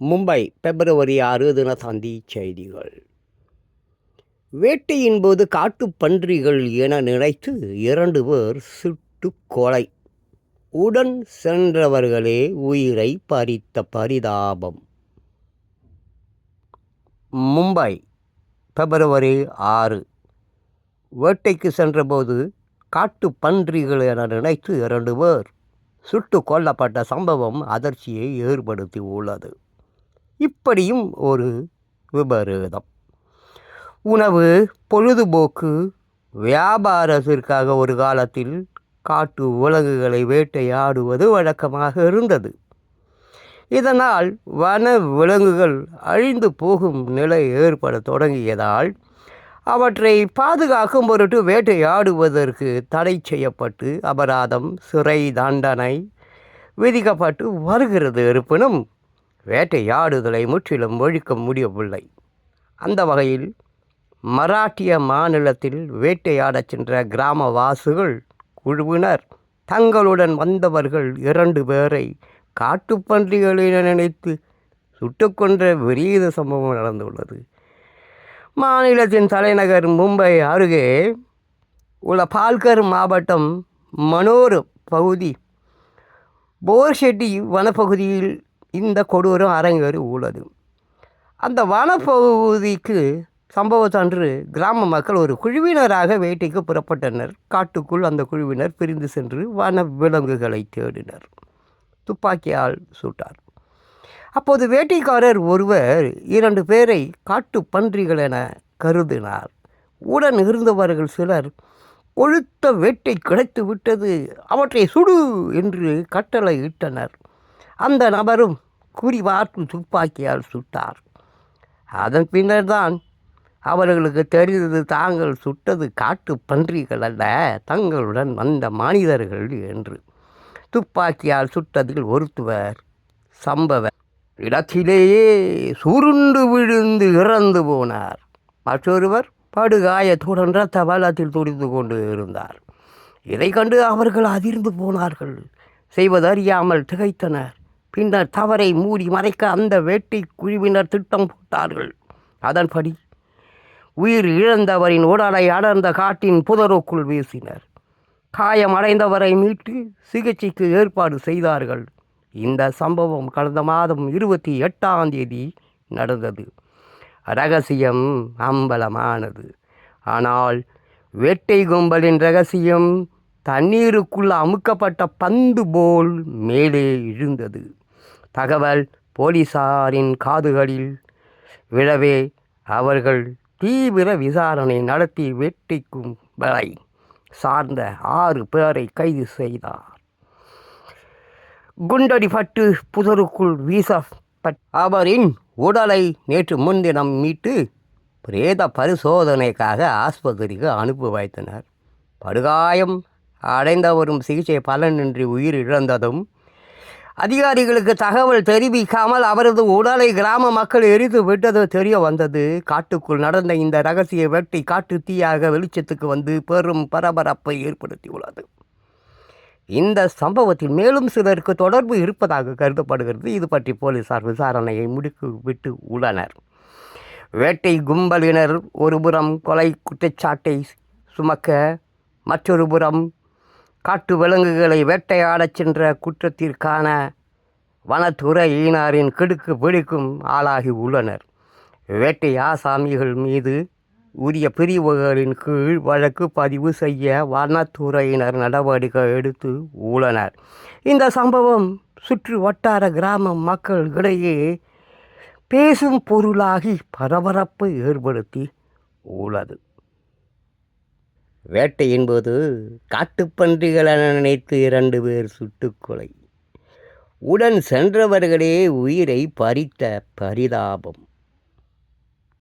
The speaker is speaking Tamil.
மும்பை பிப்ரவரி ஆறு தினசந்தி செய்திகள். வேட்டையின் போது காட்டுப்பன்றிகள் என நினைத்து இரண்டு பேர் சுட்டு கொலை. உடன் சென்றவர்களே உயிரை பறித்த பரிதாபம். மும்பை பிப்ரவரி ஆறு. வேட்டைக்கு சென்றபோது காட்டு பன்றிகள் என நினைத்து இரண்டு பேர் சுட்டு கொல்லப்பட்ட சம்பவம் அதிர்ச்சியை ஏற்படுத்தி உள்ளது இப்படியும் ஒரு விபரீதம். உணவு பொழுதுபோக்கு வியாபாரத்திற்காக ஒரு காலத்தில் காட்டு விலங்குகளை வேட்டையாடுவது வழக்கமாக இருந்தது. இதனால் வன விலங்குகள் அழிந்து போகும் நிலை ஏற்பட தொடங்கியதால் அவற்றை பாதுகாக்கும் பொருட்டு வேட்டையாடுவதற்கு தடை செய்யப்பட்டு அபராதம் சிறை தண்டனை விதிக்கப்பட்டு வருகிறது இருப்பினும் வேட்டையாடுதலை முற்றிலும் ஒழிக்க முடியவில்லை. அந்த வகையில் மராட்டிய மாநிலத்தில் வேட்டையாடச் சென்ற கிராமவாசிகள் குழுவினர் தங்களுடன் வந்தவர்கள் இரண்டு பேரை காட்டுப்பன்றிகளில் நினைத்து சுட்டுக்கொன்ற விரீத சம்பவம் நடந்துள்ளது. மாநிலத்தின் தலைநகர் மும்பை அருகே உள்ள பால்கர் மாவட்டம் மனோர் பகுதி போர்ஷெட்டி வனப்பகுதியில் இந்த கொடூரம் அரங்கேறி உள்ளது. அந்த வனப்பகுதிக்கு சம்பவத்தன்று கிராம மக்கள் ஒரு குழுவினராக வேட்டைக்கு புறப்பட்டனர். காட்டுக்குள் அந்த குழுவினர் பிரிந்து சென்று வன விலங்குகளை தேடினர். துப்பாக்கியால் சுட்டார். அப்போது வேட்டைக்காரர் ஒருவர் இரண்டு பேரை காட்டு பன்றிகள் என கருதினார். உடன் இருந்தவர்கள் சிலர் கொழுத்த வேட்டை கிடைத்து விட்டது அவற்றை சுடு என்று கட்டளை இட்டனர். அந்த நபரும் குறிவார்த்து துப்பாக்கியால் சுட்டார். அதன் பின்னர் தான் அவர்களுக்கு தெரிந்தது தாங்கள் சுட்டது காட்டு பன்றிகள் அல்ல தங்களுடன் வந்த மனிதர்கள் என்று. துப்பாக்கியால் சுட்டதில் ஒருத்தவர் சம்பவ இடத்திலேயே சுருண்டு விழுந்து இறந்து போனார். மற்றொருவர் படுகாயத்துடன் இரத்த வெள்ளத்தில் துடித்து கொண்டு இருந்தார். இதை கண்டு அவர்கள் அதிர்ந்து போனார்கள். செய்வதறியாமல் திகைத்தனர். பின்னர் தவறை மூடி மறைக்க அந்த வேட்டை குழுவினர் திட்டம் போட்டார்கள். அதன்படி உயிர் இழந்தவரின் உடலை அடர்ந்த காட்டின் புதருக்குள் வீசினர். காயம் அடைந்தவரை மீட்டு சிகிச்சைக்கு ஏற்பாடு செய்தார்கள். இந்த சம்பவம் கடந்த மாதம் இருபத்தி எட்டாம் தேதி நடந்தது. ரகசியம் அம்பலமானது. ஆனால் வேட்டை கும்பலின் ரகசியம் தண்ணீருக்குள் அமுக்கப்பட்ட பந்து போல் மேலே எழுந்தது தகவல் போலீசாரின் காதுகளில் விழவே அவர்கள் தீவிர விசாரணை நடத்தி வெட்டிக்கும் வரை சார்ந்த ஆறு பேரை கைது செய்தார். குண்டடிபட்டு புதருக்குள் வீசப்பட்ட அவரின் உடலை நேற்று முன்தினம் மீட்டு பிரேத பரிசோதனைக்காக ஆஸ்பத்திரிக்கு அனுப்பி வைத்தனர். படுகாயம் அடைந்தவரும் சிகிச்சை பலனின்றி உயிரிழந்ததும் அதிகாரிகளுக்கு தகவல் தெரிவிக்காமல் அவரது உடலை கிராம மக்கள் எரித்து விட்டது தெரிய வந்தது. காட்டுக்குள் நடந்த இந்த ரகசிய வேட்டை காட்டு தீயாக வெளிச்சத்துக்கு வந்து பெரும் பரபரப்பை ஏற்படுத்தியுள்ளது. இந்த சம்பவத்தில் மேலும் சிலருக்கு தொடர்பு இருப்பதாக கருதப்படுகிறது. இது பற்றி போலீசார் விசாரணையை முடிக்கு விட்டு உள்ளனர். வேட்டை கும்பலினர் ஒருபுறம் கொலை குற்றச்சாட்டை சுமக்க மற்றொரு புறம் காட்டு விலங்குகளை வேட்டையாடச் சென்ற குற்றத்திற்கான வனத்துறையினரின் கிடுக்கு பிடிக்கும் ஆளாகி உள்ளனர். வேட்டை ஆசாமிகள் மீது உரிய பிரிவுகளின் கீழ் வழக்கு பதிவு செய்ய வனத்துறையினர் நடவடிக்கை எடுத்து உள்ளனர். இந்த சம்பவம் சுற்று வட்டார கிராம மக்களிடையே பேசும் பொருளாகி பரபரப்பை ஏற்படுத்தி உள்ளது. வேட்டையின் போது காட்டுப்பன்றிகள் நினைத்து இரண்டு பேர் சுட்டுக்கொலை. உடன் சென்றவர்களே உயிரை பறித்த பரிதாபம்.